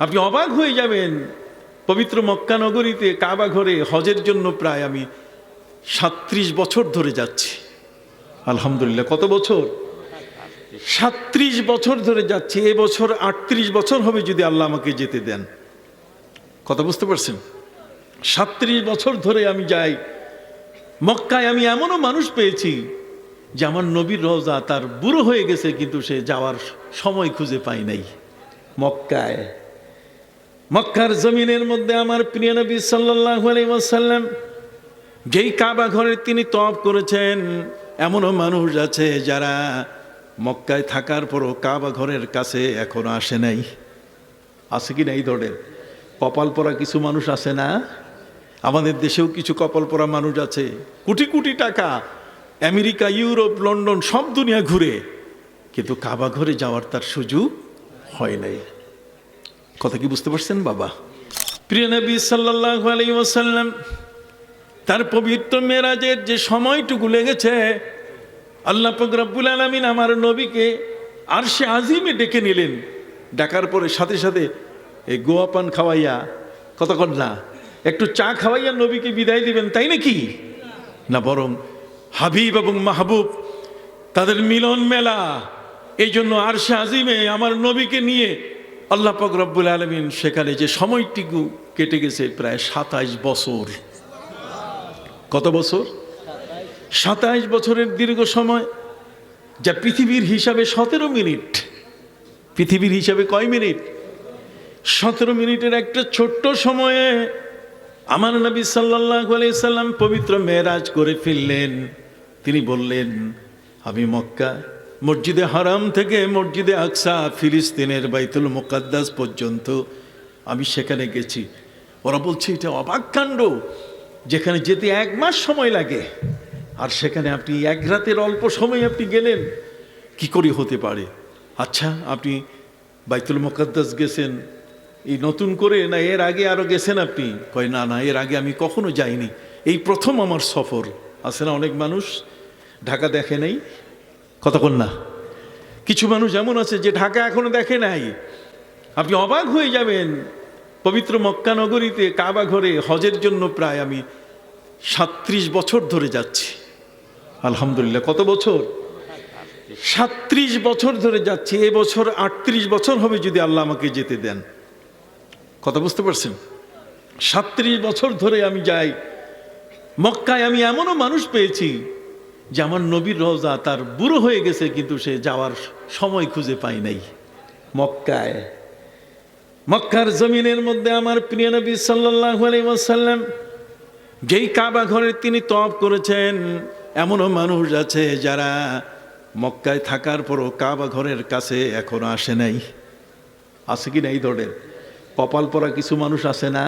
আপনি অবাক হয়ে যাবেন। পবিত্র মক্কা নগরীতে কাবা ঘরে হজের জন্য প্রায় আমি সাত্রিশ বছর ধরে যাচ্ছি। আলহামদুলিল্লাহ, কত বছর? সাত্রিশ বছর ধরে যাচ্ছি। এবছর আটত্রিশ বছর হবে যদি আল্লাহ আমাকে যেতে দেন। কথা বুঝতে পারছেন? সাত্রিশ বছর ধরে আমি যাই। মক্কায় আমি এমনও মানুষ পেয়েছি যে আমার নবীর রওজা তার বুড়ো হয়ে গেছে, কিন্তু সে যাওয়ার সময় খুঁজে পায় নাই। মক্কায় মক্কার জমিনের মধ্যে আমার প্রিয় নবী সাল্লাহ আলাইসাল্লাম যেই কাবা ঘরে তিনি তপ করেছেন, এমনও মানুষ আছে যারা মক্কায় থাকার পরও কাবা ঘরের কাছে এখনও আসে নাই। আছে কি নাই ধরেন কপাল পরা কিছু মানুষ আছে না? আমাদের দেশেও কিছু কপাল পরা মানুষ আছে। কোটি কোটি টাকা, আমেরিকা, ইউরোপ, লন্ডন, সব দুনিয়া ঘুরে, কিন্তু কাবা ঘরে যাওয়ার তার সুযোগ হয় নাই। কথা কি বুঝতে পারছেন, বাবা? প্রিয় নবী সাল্লাহ আলী ওসাল্লাম তার পবিত্র মেরাজের যে সময়টুকু লেগেছে, আল্লাহ রব্বুল আলমিন আমার নবীকে আর সে আজিমে ডেকে নিলেন। ডাকার পরে সাথে সাথে এই গোয়া পান খাওয়াইয়া কতক্ষণ না, একটু চা খাওয়াইয়া নবীকে বিদায় দিবেন, তাই নাকি? না, বরং হাবিব এবং মাহবুব, তাদের মিলন মেলা, এই জন্য আর সে আজিমে আমার নবীকে নিয়ে আল্লাহ পাক রব্বুল আলমিন সেখানে যে সময়টুকু কেটে গেছে প্রায় সাতাইশ বছর। কত বছর? সাতাইশ বছরের দীর্ঘ সময়, যা পৃথিবীর হিসাবে সতেরো মিনিট। পৃথিবীর হিসাবে কয় মিনিট? সতেরো মিনিটের একটা ছোট্ট সময়ে আমার নবী সাল্লাহ সাল্লাম পবিত্র মেয়েরাজ করে ফিরলেন তিনি বললেন, আমি মক্কা মসজিদে হারাম থেকে মসজিদে আকসা ফিলিস্তিনের বাইতুল মোকাদ্দাস পর্যন্ত আমি সেখানে গেছি। ওরা বলছে, এটা অবাক কাণ্ড। যেখানে যেতে এক মাস সময় লাগে। আর সেখানে আপনি এক রাতের অল্প সময় আপনি গেলেন। কি করে হতে পারে? আচ্ছা আপনি বাইতুল মোকাদ্দাস গেছেন। এই নতুন করে না এর আগে আরও গেছেন আপনি? কয়, না না, এর আগে আমি কখনো যাইনি। এই প্রথম আমার সফর। আছে না অনেক মানুষ? ঢাকা দেখে নেই। কতক্ষণ না? কিছু মানুষ এমন আছে যে ঢাকা এখনও দেখে নাই। আপনি অবাক হয়ে যাবেন। পবিত্র মক্কা নগরীতে কাবা ঘরে হজের জন্য প্রায় আমি সাত্রিশ বছর ধরে যাচ্ছি। আলহামদুলিল্লাহ, কত বছর? সাত্রিশ বছর ধরে যাচ্ছি। এবছর আটত্রিশ বছর হবে যদি আল্লাহ আমাকে যেতে দেন। কথা বুঝতে পারছেন? সাত্রিশ বছর ধরে আমি যাই। মক্কায় আমি এমনও মানুষ পেয়েছি যে আমার নবীর রওজা তার বুড়ো হয়ে গেছে, কিন্তু সে যাওয়ার সময় খুঁজে পায় নাই। মক্কায়। মক্কার জমিনের মধ্যে আমার প্রিয় নবী আলাইসাল্লাম যেই কাবা ঘরে তিনি তপ করেছেন, এমনও মানুষ আছে যারা মক্কায় থাকার পরও কাবা ঘরের কাছে এখনও আসে নাই। আছে কি নাই ধরেন কপাল পরা কিছু মানুষ আছে না?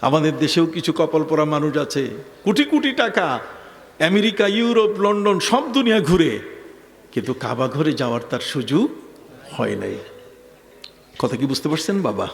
আমাদের দেশেও কিছু কপাল পরা মানুষ আছে। কোটি কোটি টাকা আমেরিকা, ইউরোপ, লন্ডন, সব দুনিয়া ঘুরে, কিন্তু কাবা ঘরে যাওয়ার তার সুযোগ হয় নাই। কথা কি বুঝতে পারছেন, বাবা?